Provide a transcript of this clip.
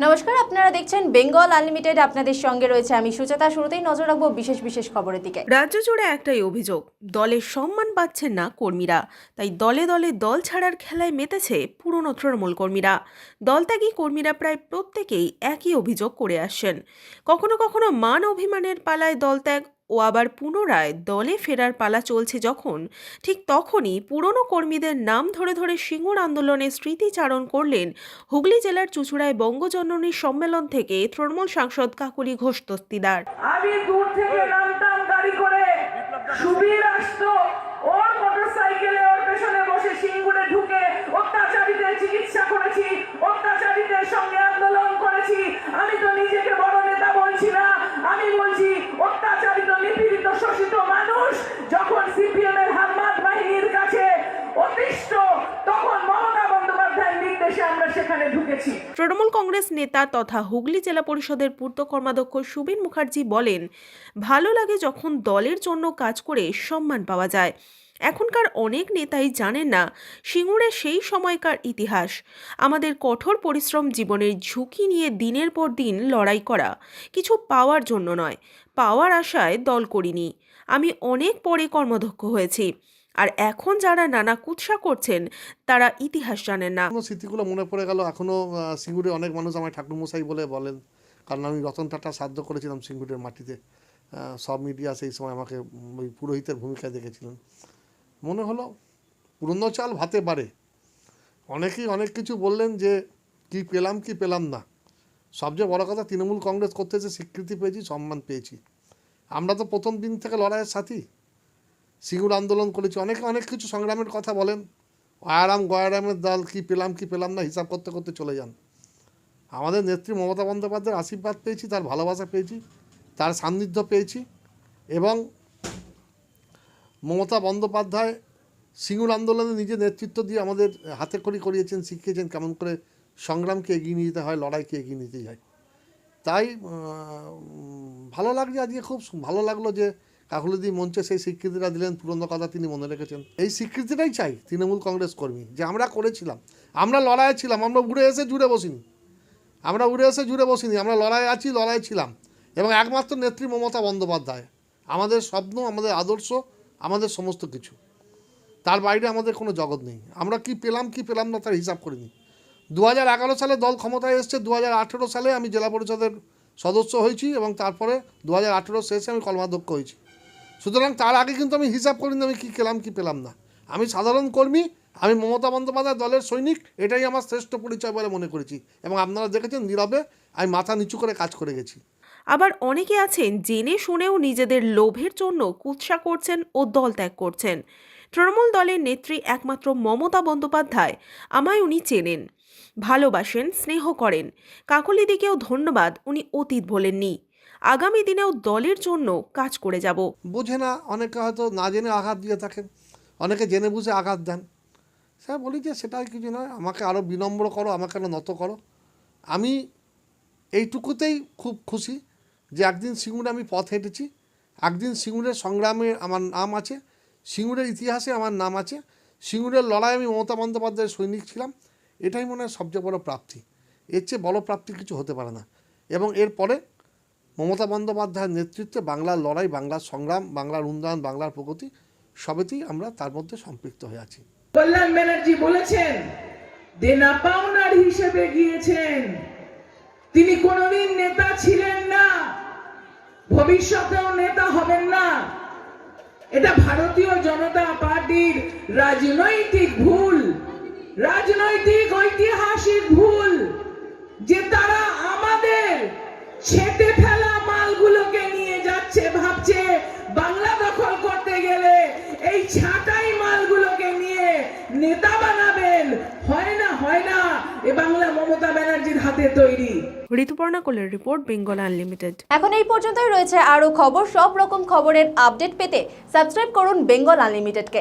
নমস্কার, আপনারা দেখছেন বেঙ্গল আনলিমিটেড। আপনাদের সঙ্গে রয়েছে আমি সুচেতা শুরুতেই নজর রাখব বিশেষ বিশেষ খবরের দিকে। রাজ্য জুড়ে একটাই অভিযোগ দলের সম্মান পাচ্ছেন না কর্মীরা। তাই দলে দলে দল ছাড়ার খেলায় মেতেছে পুরনো তৃণমূল কর্মীরা। দলত্যাগী কর্মীরা প্রায় প্রত্যেকেই একই অভিযোগ করে আসছেন। কখনো কখনো মান অভিমানের পালায় দলত্যাগ ও আবার পুনরায় দলে ফেরার পালা চলছে যখন ঠিক তখনই পুরনো কর্মীদের নাম ধরে ধরে সিঙ্গুর আন্দোলনে স্মৃতিচারণ করলেন হুগলি জেলার চুচুড়ায় বঙ্গজননী সম্মেলন থেকে তৃণমূল সাংসদ কাকুলি ঘোষ দস্তিদার আমি দূর থেকে নামতাম গাড়ি করে সুবীর আসতো ওর মোটর সাইকেলে ওর পেছনে বসে সিঙ্গুরে সেখানে ঢুকেছি। তৃণমূল কংগ্রেস নেতা তথা হুগলি জেলা পরিষদের পূর্ত কর্মাধ্যক্ষ সুবীর মুখার্জি বলেন, ভালো লাগে যখন দলের জন্য কাজ করে সম্মান পাওয়া যায়। এখনকার অনেক নেতাই জানেন না সিঙ্গুরের সেই সময়কার ইতিহাস। আমাদের কঠোর পরিশ্রম জীবনের ঝুঁকি নিয়ে দিনের পর দিন লড়াই করা, কিছু পাওয়ার জন্য নয়। পাওয়ার আশায় দল করিনি। আমি অনেক পরে কর্মদক্ষ হয়েছি। আর এখন যারা নানা কুৎসা করছেন, তারা ইতিহাস জানেন না। স্মৃতিগুলো মনে পড়ে গেল। এখনও সিঙ্গুরে অনেক মানুষ আমায় ঠাকুরমশাই বলে বলেন। কারণ আমি রতন টাটা শ্রাদ্ধ করেছিলাম সিঙ্গুরের মাটিতে। সব মিডিয়া সেই সময় আমাকে ওই পুরোহিতের ভূমিকায় দেখেছিলেন। মনে হলো, পুরনো চাল ভাতে বাড়ে। অনেকেই অনেক কিছু বললেন যে, কি পেলাম কি পেলাম না। সবচেয়ে বড় কথা, তৃণমূল কংগ্রেস করতে এসে স্বীকৃতি পেয়েছি, সম্মান পেয়েছি। আমরা তো প্রথম দিন থেকে লড়াইয়ের সাথী। সিঙ্গুর আন্দোলন করেছি, অনেকে, অনেক কিছু সংগ্রামের কথা বলেন। আয়ারাম, গয়ারামের দল, কি পেলাম কি পেলাম না, হিসাব করতে করতে চলে যান। আমাদের নেত্রী মমতা বন্দ্যোপাধ্যায়ের আশীর্বাদ পেয়েছি, তার ভালোবাসা পেয়েছি, তার সান্নিধ্য পেয়েছি এবং মমতা বন্দ্যোপাধ্যায় সিঙ্গুর আন্দোলনে নিজে নেতৃত্ব দিয়ে আমাদের হাতে খড়ি করিয়েছেন, শিখিয়েছেন কেমন করে সংগ্রামকে এগিয়ে নিয়ে যেতে হয়, লড়াইকে এগিয়ে নিতে হয়। তাই ভালো লাগছে আজকে, খুব ভালো লাগল যে কাকুলিদি মঞ্চে সেই স্বীকৃতিটা দিলেন পুরনো কথা তিনি মনে রেখেছেন। এই স্বীকৃতিটাই চাই তৃণমূল কংগ্রেস কর্মী, যে আমরা করেছিলাম। আমরা লড়াইয়ে ছিলাম, আমরা উড়ে এসে জুড়ে বসিনি। আমরা উড়ে এসে জুড়ে বসিনি, আমরা লড়াই আছি লড়াই ছিলাম। এবং একমাত্র নেত্রী মমতা বন্দ্যোপাধ্যায়, আমাদের স্বপ্ন, আমাদের আদর্শ, আমাদের সমস্ত কিছু। তার বাইরে আমাদের কোনো জগৎ নেই। আমরা কি পেলাম কি পেলাম না তার হিসাব করিনি। দু হাজার এগারো সালে দল ক্ষমতায় এসছে দু হাজার আঠেরো সালে আমি জেলা পরিষদের সদস্য হয়েছি এবং তারপরে দু হাজার আঠেরো শেষে আমি কর্মাধ্যক্ষ হয়েছি। সুতরাং তার আগে কিন্তু আমি হিসাব করিনি আমি কী পেলাম কি পেলাম না। আমি সাধারণ কর্মী, আমি মমতা বন্দ্যোপাধ্যায় দলের সৈনিক, এটাই আমার শ্রেষ্ঠ পরিচয় বলে মনে করেছি। এবং আপনারা দেখেছেন নীরবে আমি মাথা নিচু করে কাজ করে গেছি। আবার অনেকে আছেন জেনে শুনেও নিজেদের লোভের জন্য কুৎসা করছেন ও দল ত্যাগ করছেন। তৃণমূল দলের নেত্রী একমাত্র মমতা বন্দ্যোপাধ্যায় আমায় উনি চেনেন, ভালোবাসেন, স্নেহ করেন। কাকলিদিকেও ধন্যবাদ, উনি অতীত বলেননি। আগামী দিনেও দলের জন্য কাজ করে যাব। বোঝে না, অনেকে হয়তো না জেনে আঘাত দিয়ে থাকেন, অনেকে জেনে বুঝে আঘাত দেন। স্যার, বলি যে সেটাই কিছু নয়, আমাকে আরও বিনম্র করো, আমাকে আরও নত করো। আমি এইটুকুতেই খুব খুশি যে একদিন সিঙ্গুরে আমি পথ হেঁটেছি, একদিন সিঙ্গুরের সংগ্রামে আমার নাম আছে, সিঙ্গুরের ইতিহাসে আমার নাম আছে, সিঙ্গুরের লড়াই আমি মমতা বন্দ্যোপাধ্যায়ের সৈনিক ছিলাম, এটাই মনে হয় সবচেয়ে বড় প্রাপ্তি। এর চেয়ে বড় প্রাপ্তি কিছু হতে পারে না। এবং এরপরে মমতা বন্দ্যোপাধ্যায়ের নেতৃত্বে বাংলার লড়াই, বাংলার সংগ্রাম, বাংলার উন্নয়ন, বাংলার প্রগতি, সবেতেই আমরা তার মধ্যে সম্পৃক্ত হয়ে আছি। কল্যাণ ব্যানার্জি বলেছেন, দেনা পাওনার হিসেবে গিয়েছেন। তিনি কোনোদিন নেতা ছিলেন না, ভবিষ্যতেও নেতা হবেন না। এটা ভারতীয় জনতা পার্টির রাজনৈতিক ভুল, রাজনৈতিক, ঐতিহাসিক ভুল। যে এ বাংলা মমতা ব্যানার্জির হাতে তৈরি। ঋতুপর্ণা কোলের রিপোর্ট বেঙ্গল আনলিমিটেড। এখন এই পর্যন্তই রয়েছে আরও খবর। সব রকম খবরের আপডেট পেতে সাবস্ক্রাইব করুন বেঙ্গল আনলিমিটেডকে।